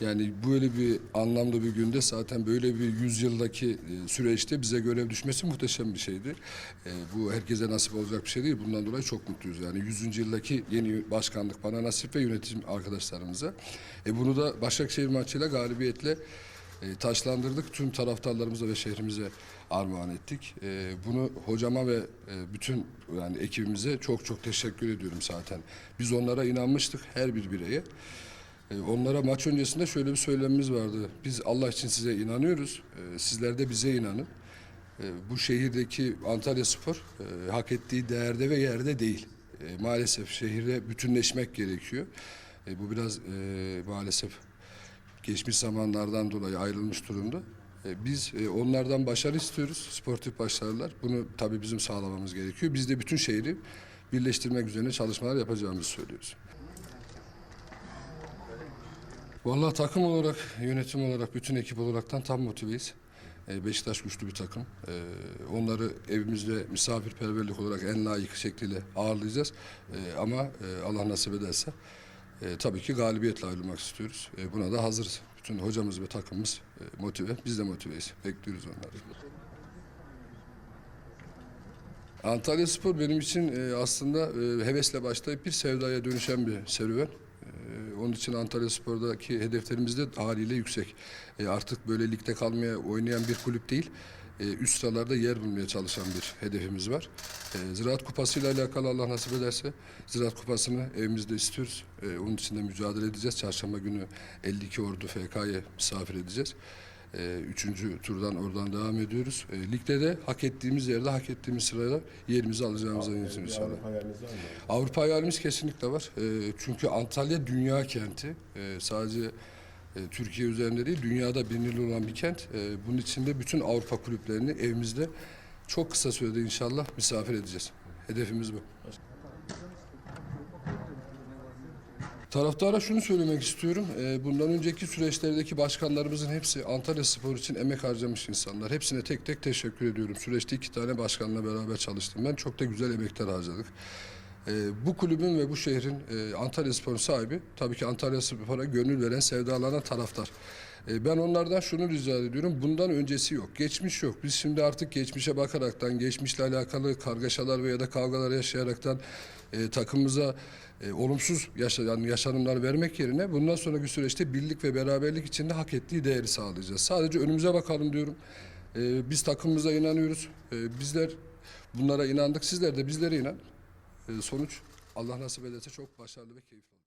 Yani böyle bir anlamda bir günde zaten böyle bir yüzyıldaki e, süreçte bize görev düşmesi muhteşem bir şeydi. E, bu herkese nasip olacak bir şey değil. Bundan dolayı çok mutluyuz. Yani 100. yıldaki yeni başkanlık bana nasip ve yönetim arkadaşlarımıza. E, bunu da Başakşehir maçıyla galibiyetle e, taşlandırdık. Tüm taraftarlarımıza ve şehrimize armağan ettik. E, bunu hocama ve e, bütün yani ekibimize çok çok teşekkür ediyorum zaten. Biz onlara inanmıştık her bir bireye. E, Onlara maç öncesinde şöyle bir söylemimiz vardı. Biz Allah için size inanıyoruz. E, Sizler de bize inanın. E, Bu şehirdeki Antalya Spor hak ettiği değerde ve yerde değil. Maalesef şehirde bütünleşmek gerekiyor. Bu biraz maalesef geçmiş zamanlardan dolayı ayrılmış durumda. Biz onlardan başarı istiyoruz, sportif başarılar. Bunu tabii bizim sağlamamız gerekiyor. Biz de bütün şehri birleştirmek üzerine çalışmalar yapacağımızı söylüyoruz. Vallahi takım olarak, yönetim olarak, bütün ekip olaraktan tam motiveyiz. E, Beşiktaş güçlü bir takım. E, Onları evimizde misafirperverlik olarak en layık şekliyle ağırlayacağız. E, Ama e, Allah nasip ederse e, tabii ki galibiyetle ayrılmak istiyoruz. E, Buna da hazırız. Bütün hocamız ve takımımız e, motive. Biz de motiveyiz. Bekliyoruz onları. Antalya Spor benim için aslında hevesle başlayıp bir sevdaya dönüşen bir serüven. E, onun için Antalya Spor'daki hedeflerimiz de haliyle yüksek. E, artık böyle ligde kalmaya oynayan bir kulüp değil, e, üst sıralarda yer bulmaya çalışan bir hedefimiz var. E, Ziraat Kupası ile alakalı Allah nasip ederse Ziraat Kupası'nı evimizde istiyoruz. Onun için de mücadele edeceğiz. Çarşamba günü 52 Ordu FK'ye misafir edeceğiz. E, üçüncü turdan oradan devam ediyoruz. E, ligde de hak ettiğimiz yerde, hak ettiğimiz sırada yerimizi alacağımıza inşallah. Avrupa hayaliniz var mı? Avrupa hayalimiz kesinlikle var. E, çünkü Antalya dünya kenti. E, sadece Türkiye üzerinde değil, dünyada bilinirli olan bir kent. Bunun içinde bütün Avrupa kulüplerini evimizde çok kısa sürede inşallah misafir edeceğiz. Hedefimiz bu. Taraftara şunu söylemek istiyorum. Ee, Bundan önceki süreçlerdeki başkanlarımızın hepsi Antalya Spor için emek harcamış insanlar. Hepsine tek tek teşekkür ediyorum. Süreçte iki tane başkanla beraber çalıştım ben. Çok da güzel emekler harcadık. Ee, Bu kulübün ve bu şehrin e, Antalya Spor'un sahibi tabii ki Antalya Spor'a gönül veren, sevdalanan taraftar. Ee, Ben onlardan şunu rica ediyorum. Bundan öncesi yok. Geçmiş yok. Biz şimdi artık geçmişe bakaraktan, geçmişle alakalı kargaşalar veya da kavgalar yaşayaraktan e, takımımıza e, olumsuz yaşa, yani yaşanımlar vermek yerine bundan sonraki süreçte birlik ve beraberlik içinde hak ettiği değeri sağlayacağız. Sadece önümüze bakalım diyorum. E, biz takımımıza inanıyoruz. E, bizler bunlara inandık. Sizler de bizlere inan. E, sonuç Allah nasip ederse çok başarılı ve keyifli.